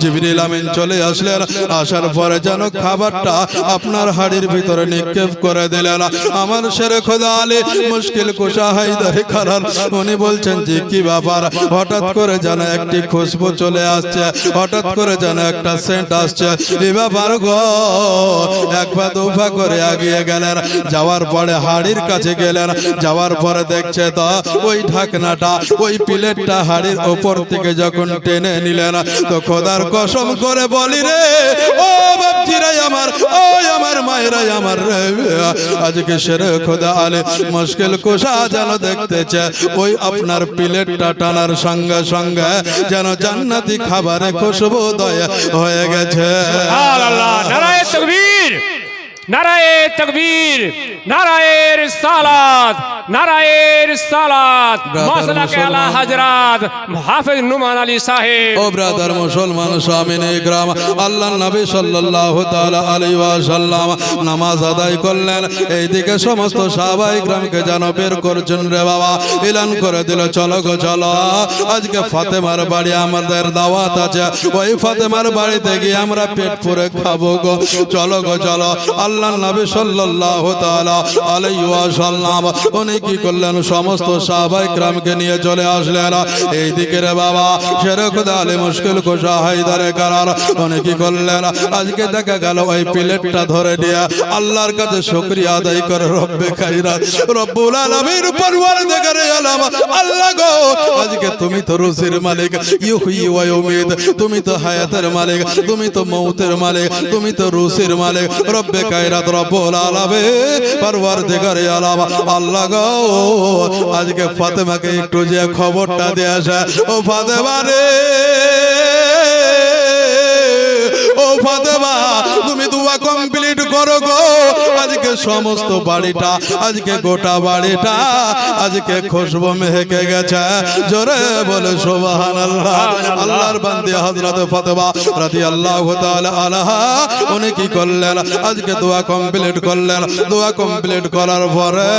জিবরিল আমিন চলে আসলেন। আসার পরে যেন খাবারটা আপনার হাড়ির ভিতরে নিক্ষেপ করে দিলেন। আমার খোদা আলী মুশকিল উনি বলছেন যে কি ব্যাপার? হঠাৎ করে যেন একটি খুশবু চলে আসছে। হঠাৎ করে যেন একটা সেন্ট আসছে। এই ব্যাপার গো। এক পা দু করে আগিয়ে গেলেন। যাওয়ার পরে হাড়ির কাছে গেলেন। যাওয়ার পরে দেখছে তো ওই ঢাকনাটা, ওই প্লেটটা হাড়ির ওপর থেকে যখন টেনে নিলেন, তো খোদার কসম করে বলি রে ও বাপজিরাই আমার ওই আমার মায়েরাই আমার রে। আজকে সেরে খোদা আলে মুশকিল কোষা যেন দেখতেছে ওই আপনার প্লেটটা টানার সঙ্গে সঙ্গে যেন জান্নাতি খাবারে খুশবু দয়া হয়ে গেছে। আল্লাহ নারায়ে তকবীর নারায়ে তকবীর। নারায়ের সালাত নারায়ের সালাত। মাসলাকে আলা হযরত হাফেজ নুমান আলী সাহেব। ও ব্রাদার মুসলমান স্বামীন গ্রাম আল্লাহ নবী সাল্লাল্লাহু তাআলা আলাইহি ওয়াসাল্লাম নামাজ আদায় করলেন। এইদিকে সমস্ত সাহাবাই গ্রামকে যেন বের করছেন রে বাবা এলান করে দিল চলো গো চলো। আজকে ফাতেমার বাড়ি আমাদের দাওয়াত আছে। ওই ফাতেমার বাড়িতে গিয়ে আমরা পেট পুরে খাব গো। চলো গো চলো। আল্লাহ নবী সাল্লাল্লাহু তাআলা তুমি তো রুজির মালিক তুমি তো হায়াতের মালিক, তুমি তো মৌতের মালিক, তুমি তো রুসির মালিক। রব্বে কায়রাত রব্বুল আলামিন। পরওয়ারদিগারে আলাম আল্লাহ গো আজকে ফাতেমাকে একটু যে খবরটা দিয়ে আসে ও ফাতেমা রে। ফাতেমা তুমি দুয়া কমপ্লিট করো গো। আজকে সমস্ত বাড়িটা, আজকে গোটা বাড়িটা, আজকে খুশবু মেহেকে গেছে। জোরে বলে সুবহান আল্লাহ আল্লাহর বান্দি হযরত ফাতেমা রাদিয়াল্লাহু তাআলা আলাহা উনি কি করলেন? আজকে দোয়া কমপ্লিট করলেন। দোয়া কমপ্লিট করার পরে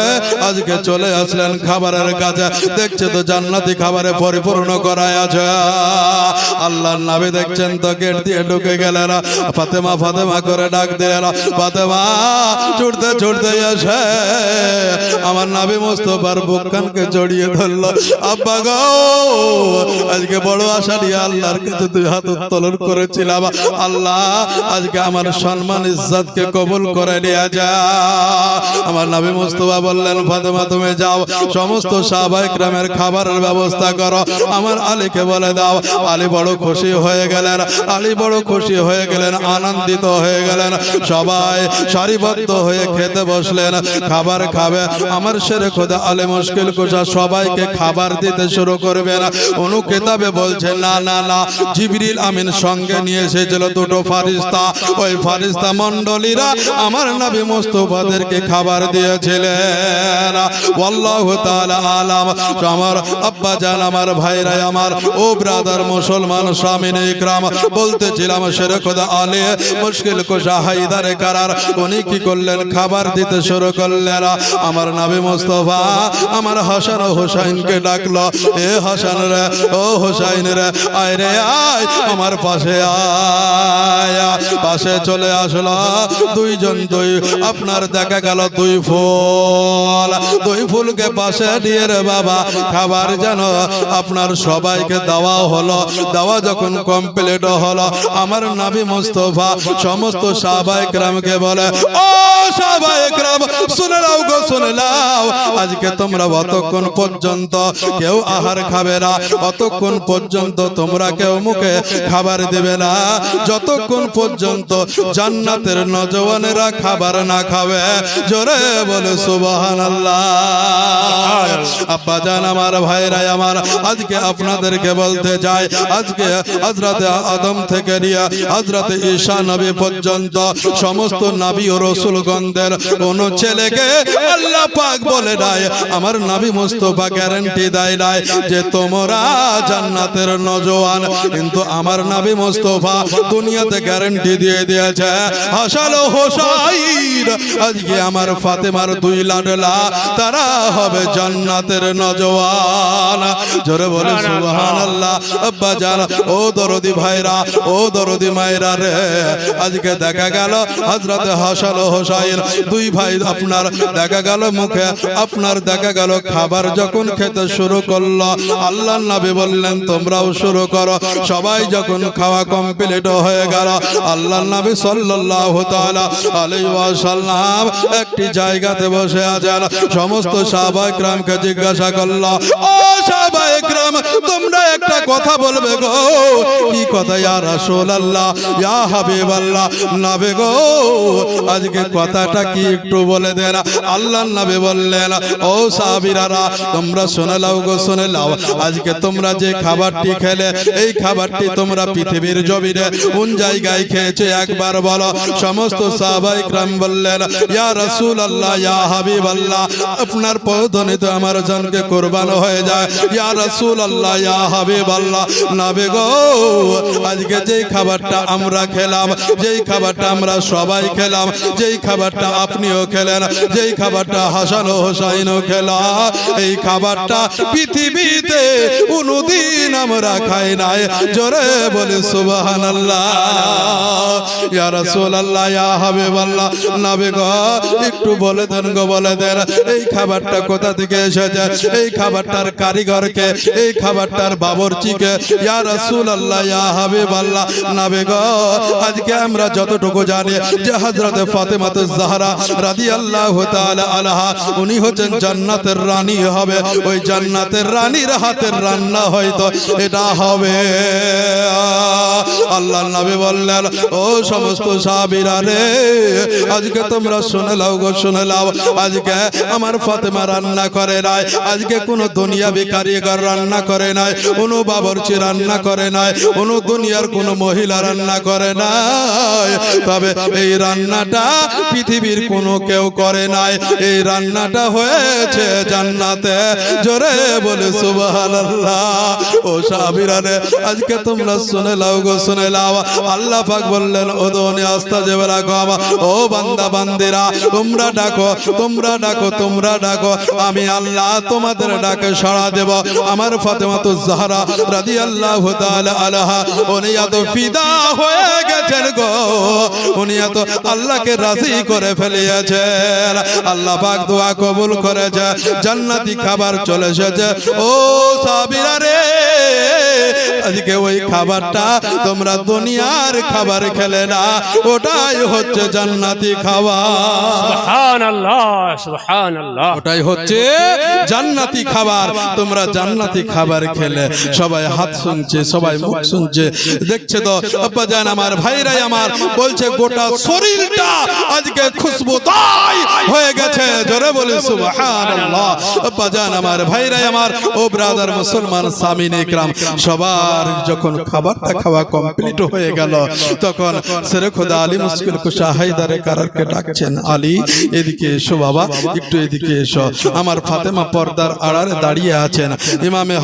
আজকে চলে আসলেন খাবারের কাছে। দেখছে তো জান্নাতি খাবারে পরিপূর্ণ করায় আছে। আল্লাহর নাবি দেখছেন তো গেট দিয়ে ঢুকে গেলেন। ফাতেমা ফাতেমা করে ডাক দিলেন ফাতেমা, ছুটতে ছুটতে এসে আমার নাবি মোস্তফার বুকখানকে জড়িয়ে ধরলো। আব্বা গো, আজকে বড় আশা নিয়ে আল্লাহর কাছে দুই হাত উত্তোলন করেছিলাম। আল্লাহ, আজকে আমার সম্মান, ইজ্জতকে কবুল করে নিয়ে যা। আমার নবী মুস্তফা বললেন, ফাতেমা, তুমি যাও। সমস্ত সাহাবাই গ্রামের খাবারের ব্যবস্থা করো। আমার আলীকে বলে দাও, আলী বড় খুশি হয়ে গেলেন। আলী বড় খুশি হয়ে গেলেন। আনন্দিত হয়ে গেলেন। সবাই সারিবদ্ধ হয়ে খেতে বসলেন, খাবার খাবে। আমার সেরে খোদা আলে মুশকিল কোষা সবাইকে খাবার দিতে শুরু করবেন। অনু কেতাবে বলছে, না না না, জিবরিল আমিন সঙ্গে নিয়ে এসেছিল দুটো ফারিস্তা। ওই ফারিস্তা মণ্ডলীরা আমার নবী মুস্তফাদেরকে খাবার দিয়েছিলেন। আল্লাহু তাআলা আলাম। আমার আব্বা জান, আমার ভাইরা আমার ও ব্রাদার মুসলমান স্বামী ইকরাম বলতেছিলাম, শের খোদা আলে, মুশকিল কোষা কারার। উনি কি করলেন? খাবার দিতে শুরু করলেন। আমার নবী মুস্তফা আমার হাসান হুসাইনকে ডাকলো। এ হাসান রে, ও হুসাইন রে, আয় রে, আয়, আমার পাশে আয়। পাশে চলে আসলো দুইজন দুই, আপনার দেখা গেল দুই ফুল। দুই ফুলকে পাশে দিয়ে রে বাবা, খাবার যেন আপনার সবাইকে দেওয়া হলো। দেওয়া যখন কমপ্লিট হলো, আমার নাবি মুস্তফা সমস্ত সাহাবাই গ্রামকে বলে, ও সাহাবাই গ্রাম শুনে নাও গো, শুনে নাও। আজকে তোমরা অতক্ষণ পর্যন্ত কেউ আহার খাবে না। অতক্ষণ পর্যন্ত তোমরা কেউ মুখে খাবার দেবে না। যতক্ষণ পর্যন্ত জান্নাতের নজওয়ানেরা খাবার না খাবে, জোরে বলে সুবহান আল্লাহ আব্বা জান আমার ভাইরা আমার। আজকে আপনাদেরকে বলতে চাই, আজকে হজরতে আদম থেকে নিয়ে হজরতে ঈশা নবী পর্যন্ত সমস্ত নবী ও রসুলগণদের কোন ছেলেকে আল্লাহ পাক বলে নাই, আমার নাবি মুস্তফা গ্যারান্টি দেয় নাই যে তোমরা জান্নাতের নজওয়ান। কিন্তু আমার নাবি মুস্তফা দুনিয়াতে গ্যারান্টি দিয়ে দিয়েছে হাসালো হোসাইন। আজকে আমার ফাতেমার দুই লাডলা, তারা হবে আমাদের নজওয়ান। জোরে বলে সুবহান আল্লাহ আব্বা জান, ও দরদি ভাইরা, ও দরদি মাইরা রে, আজকে দেখা গেল হযরত হাসান হোসাইন। দুই ভাই আপনার দেখা গেল মুখে, আপনার দেখা গেল খাবার যখন খেতে শুরু করল। আল্লাহর নবী বললেন, তোমরাও শুরু করো। সবাই যখন খাওয়া কমপ্লিট হয়ে গেল, আল্লাহর নবী সাল্লাল্লাহু তাআলা আলাইহি ওয়াসাল্লাম একটি জায়গাতে বসে আছেন। সমস্ত সাহাবায়ে کرام কে জিজ্ঞাসা করল ও সাহাবায়ে সালাম, তোমরা একটা কথা বলবে গো। কি কথা? ইয়া রাসূলুল্লাহ, ইয়া হাবিবাল্লাহ, নাবে গো, আজকে কথাটা কি একটু বলে দেন আল্লাহর নাবে বললেন ও সাহাবীরা তোমরা শুনে লাও গো, শুনে লাও আজকে তোমরা যে খাবারটি খেলে, এই খাবারটি তোমরা পৃথিবীর জমিনে কোন জায়গায় খেয়েছে? একবার বলো। সমস্ত সাহাবাই ক্রাম বললেন, ইয়া রাসূলুল্লাহ, ইয়া হাবিবাল্লাহ, আপনার পৌধনিতে আমার জনকে কুরবান হয়ে যায়। ইয়া রাসূল রাসূলুল্লাহ ইয়া হাবিবাল্লাহ। নবী গো আজকে যেই খাবারটা আমরা খেলাম যেই খাবারটা আমরা সবাই খেলাম যেই খাবারটা আপনিও খেলেন যেই খাবারটা হাসান হোসাইনও খেলা এই খাবারটা পৃথিবীতে কোনোদিন আমরা খাই নাই। জোরে বলে সুবহানাল্লাহ। ইয়া রাসূলুল্লাহ ইয়া হাবিবাল্লাহ। নবী গো একটু বলে দেন গো বলে দেন এই খাবারটা কোথা থেকে এসেছে? এই খাবারটার কারিগরকে এই খাবারটার বাবরচিকে, ইয়া রাসূলুল্লাহ, ইয়া হাবিবাল্লাহ, নবী গো, আজকে আমরা যতটুকু জানি যে হযরতে ফাতেমাতুজ জাহরা রাদিয়াল্লাহু তাআলা আনহা, উনি হচ্ছেন জান্নাতের রানী হবে। ওই জান্নাতের রানীর হাতের রান্না হয়তো এটা হবে। আল্লাহ নবী বললেন, ও সমস্ত সাহাবীরা রে, আজকে তোমরা শুনে লাও গো, শুনে লাও আজকে আমার ফাতেমা রান্না করে নাই। আজকে কোনো দুনিয়াবি কারিগর রান্না করে নাই কোনো বাবরচি রান্না করে নাই কোনো দুনিয়ার কোনো মহিলা রান্না করে নাই। তবে এই রান্নাটা পৃথিবীর কোনো কেউ করে নাই। এই রান্নাটা হয়েছে জান্নাতে। জোরে বলে, সুবহানাল্লাহ। ও সাহাবীরা রে আজকে তোমরা শুনে লাও গো, শুনে লাও। আল্লাহ পাক বললেন, ও দোনে আস্তা যেবে রাখো ও বান্দা, বান্দিরা, তোমরা ডাকো তোমরা ডাকো তোমরা ডাকো। আমি আল্লাহ তোমাদের ডাকে সাড়া দেব। আমার ফাতেমা তো জাহরা রাদিয়াল্লাহু তাআলা আলাহা উনি এত ফিদা হয়ে গেছেন গো। উনি এত আল্লাহকে রাজি করে ফেলিয়েছেন। আল্লাহ পাক দোয়া কবুল করেছে জান্নাতি খাবার চলে এসেছে। ও সাবিরা রে আজকে ওই খাবারটা তোমরা দুনিয়ার খাবার খেলে না ওটাই হচ্ছে জান্নাতি খাবার ওটাই হচ্ছে জান্নাতি খাবার। তোমরা জান্নাতি খাবার খেলে সবাই হাত শুনছে সবাই মুখ শুনছে। দেখছে তো আব্বা জান আমার ভাইরাই আমার বলছে গোটা শরীরটা আজকে খুশবু তাই হয়ে গেছে জোরে বলি সুবহানাল্লাহ। আব্বা জান আমার ভাইরাই আমার ও ব্রাদার মুসলমান সামিন ইকরাম সবার যখন খাবারটা খাওয়া কমপ্লিট হয়ে গেল তখন সেরে খোদা আলী মুশকিল কুশা হায়দারে কারারকে ডাকছেন আলী। এদিকে এসো বাবা একটু এদিকে এসো। আমার ফাতেমা পর্দার আড়ারে দাঁড়িয়ে আছেন ইমামে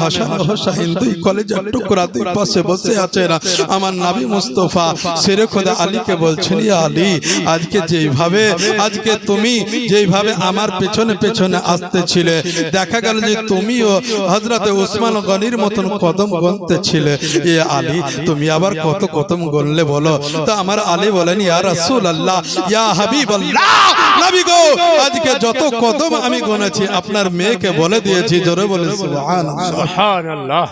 দেখা গেল যে তুমিও হজরতে উসমান গনির মতন কদম গনতে ছিলে এ আলী, তুমি আবার কত কদম গনলে বলো? তো আমার আলী বলেন, ইয়া রাসূল আল্লাহ ইয়া হাবিব নবী গো আজকে যত কদম আমি গনেছি আপনার মেয়েকে বলে দিয়েছি জোরে বলে সুবহানাল্লাহ। সুবহানাল্লাহ।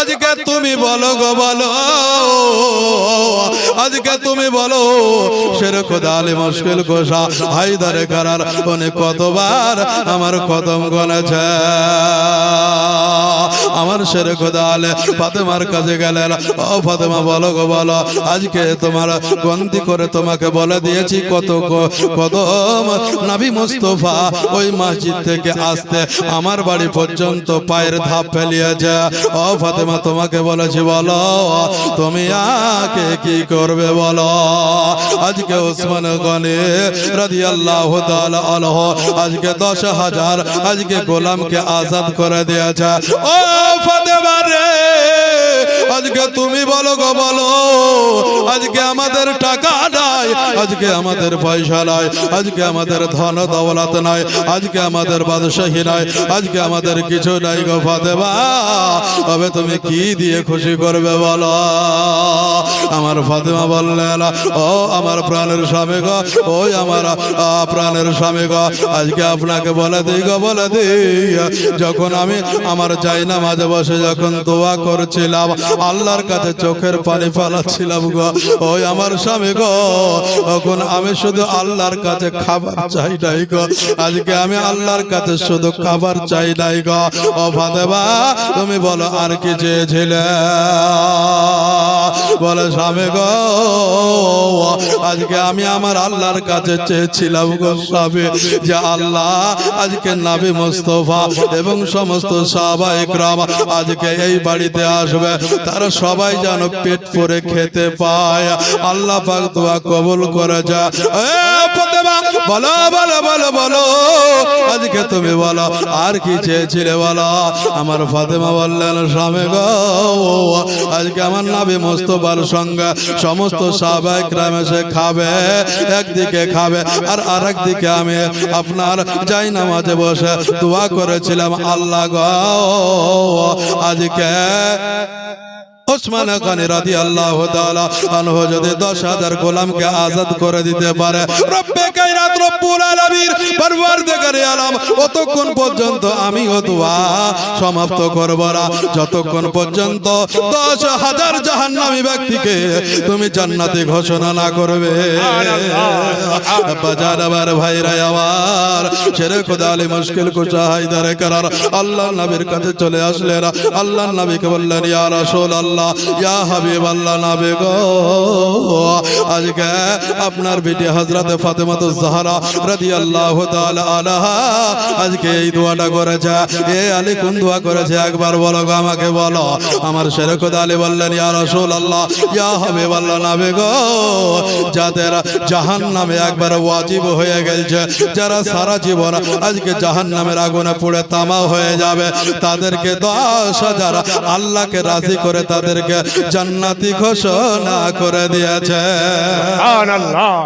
আজকে তুমি বলো গো, বলো। আজকে তুমি বলো, শের খোদা মুশকিল গোসা হায়দারে কারার উনি কতবার আমার কদম গনেছে আমার শের খোদা আলে ফাতেমার কাছে গেলেন, ও ফাতেমা বলো গো, বলো। আজকে তোমার গন্তি করে তোমাকে বলে দিয়েছি কত কদম। নাবি মুস্তফা ওই মসজিদ থেকে আসতে আমার বাড়ি পর্যন্ত পায়ের ধাপ ফেলিয়েছে ও ফাতেমা, তোমাকে বলেছি, বলো, তুমি আকে কি করবে, বলো। আজকে ওসমান গনি রাজি আল্লাহ আলহ আজকে দশ হাজার, আজকে গোলামকে আজাদ করে দিয়েছে। ও ফাতেমা রে, আজকে তুমি বলো গো, বলো। আজকে আমাদের টাকা নাই আজকে আমাদের পয়সা নাই। আজকে আমাদের ধন দৌলত নাই। আজকে আমাদের বাদশাহী নাই। আজকে আমাদের কিছু নাই গো ফাতেমা। তবে তুমি কি দিয়ে খুশি করবে বলো? আমার ফাতেমা বললেন ও আমার প্রাণের স্বামী গো, ওই আমার প্রাণের স্বামী গো, আজকে আপনাকে বলে দিই গো, বলে দিই। যখন আমি আমার যাই না মাঝে বসে যখন দোয়া করছিলাম, আল্লাহর কাছে চোখের পানি ফালাচ্ছিলাম গো, ওই আমার স্বামী গো তখন আমি শুধু আল্লাহর কাছে খাবার চাই নাই গো। আজকে আমি আল্লাহর কাছে শুধু খাবার চাই নাই গো। ও ফাতেমা, তুমি বলো, আর কি চেয়েছিলে? বলে, স্বামী গো, আজকে আমি আমার আল্লাহর কাছে চেয়েছিলাম গো স্বামী, যে আল্লাহ আজকে নাবি মোস্তফা এবং সমস্ত সাহাবা ইকরাম আজকে এই বাড়িতে আসবে। তারা সবাই যেন পেট ভরে খেতে পায়। আল্লাহ পাক দোয়া কবুল করে যা। বলো বলো বলো বলো, আজকে তুমি বলো, আর কি চেয়েছিলে বলো? আমার ফাতেমা বললেন, স্বামী গো, আজকে আমার নাবি মোস্তফার সঙ্গে সমস্ত সাহাবায়ে গ্রামে সে খাবে, একদিকে খাবে, আর আরেক দিকে আমি আপনার যাই নামাজে বসে দোয়া করেছিলাম, আল্লাহ গো, আজকে ওসমান গনি রাদি আল্লাহ আনহু যদি দশ হাজার গোলামকে আজাদ করে দিতে পারে, রব্বে কায়নাত রব্বুল আলামিন আলম, অতক্ষণ পর্যন্ত দোয়া সমাপ্ত করব না। যতক্ষণ পর্যন্ত দশ হাজার জাহান্নামী ব্যক্তিকে তুমি জান্নাতে ঘোষণা না করবে। বাজার আবার আমার ছেড়ে খোদা মুশকিল কুশা হায়দারে করার আল্লাহ নবীর কাছে চলে আসলেন। আল্লাহ নবীকে বললেন, ইয়া রাসূল আল্লাহ একবার বলো আমাকে বলো। আমার শেরে খোদা আলী বললেন যাদের জাহান নামে একবার ওয়াজিব হয়ে গেছে যারা সারা জীবন আজকে জাহান নামের আগুনে পুড়ে তামা হয়ে যাবে, তাদেরকে দশ হাজার আল্লাহকে রাজি করে আমাদেরকে জান্নাতি ঘোষণা করে দিয়েছে।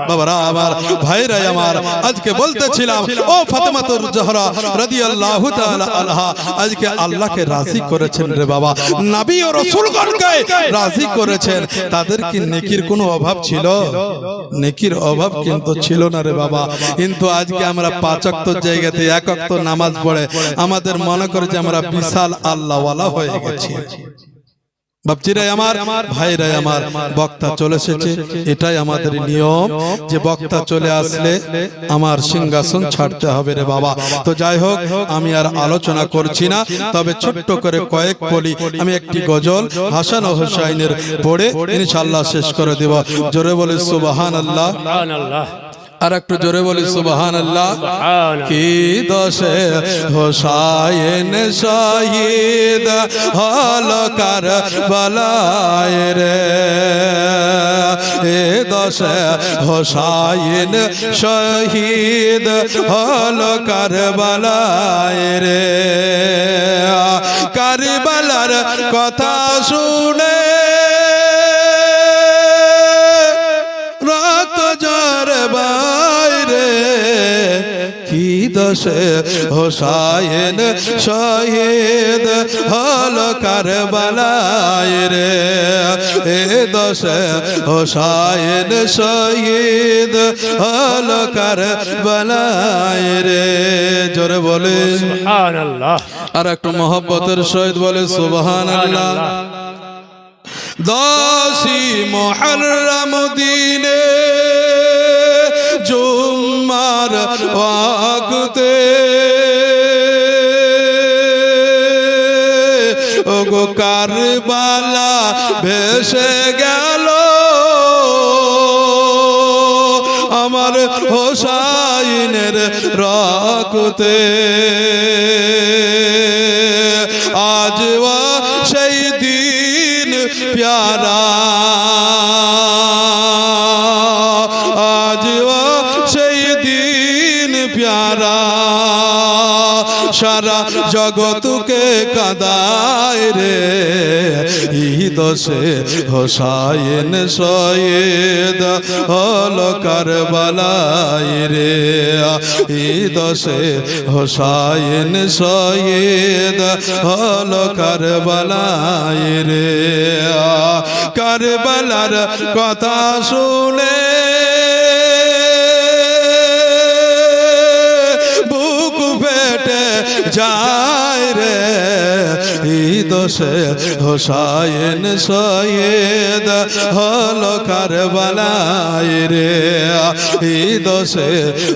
বাবারা আমার ভাইরাই আমার আজকে বলতেছিলাম ও ফাতেমাতুর জহরা রাদি আল্লাহ আল্লাহ আজকে আল্লাহকে রাজি করেছেন রে বাবা। নাবি ও রসুলগণকে রাজি করেছেন। তাদের কি নেকির কোনো অভাব ছিল? নেকির অভাব কিন্তু ছিল না রে বাবা। কিন্তু আজকে আমরা পাঁচক্ত জায়গাতে একক তো নামাজ পড়ে আমাদের মনে করে যে আমরা বিশাল আল্লাহওয়ালা হয়ে গেছি। বাপজিরাই আমার ভাইরাই আমার বক্তা চলে এসেছে। এটাই আমাদের নিয়ম যে বক্তা চলে আসলে আমার সিংহাসন ছাড়তে হবে রে বাবা। তো যাই হোক আমি আর আলোচনা করছি না তবে ছোট্ট করে কয়েক বলি আমি একটি গজল হাসান ও হোসাইনের পড়ে ইনশাল্লাহ শেষ করে দেব। জোরে বলে সুবাহান আল্লাহ আল্লাহ আর একটু জোরে বলি সুবাহান আল্লাহ কি দশে হোসায়েন শহীদ হলকার বলায় রে? এ দশে হোসায়েন শহীদ হলকার বলায় রে? কারবালার কথা শুনে সে হোসায়েন শহীদ হল কারবালায় রে। এ দশ হোসায়েন শহীদ হল কারবালায় রে। জোরে বলে আর একটু মহব্বতের সহিত বলে সুবহান আল্লাহ দশি মোহরম দিনে জুম্মার ওয়াক্তে ওগো কারবালা ভেসে গেল। আমার হোসা হুসাইনের রক্তে। আজ সেই দিন প্যারা সারা জগতকে কাদায় রে। ই ঈদসে হোসাইন সয়েদ হল কারবালায় রে। ঈদসে হোসাইন সয়েদ হল কারবালায় রে। কারবালার কথা শুনে যায় রে ঈদসে হোসাইন সৈয়দ হল কারবালায় রে। ঈদসে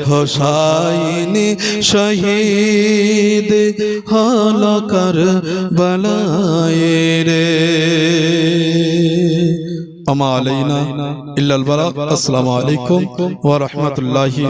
হোসাইনি শহীদ হল কারবালায় রে। আসসালামু আলাইকুম ওয়া রাহমাতুল্লাহি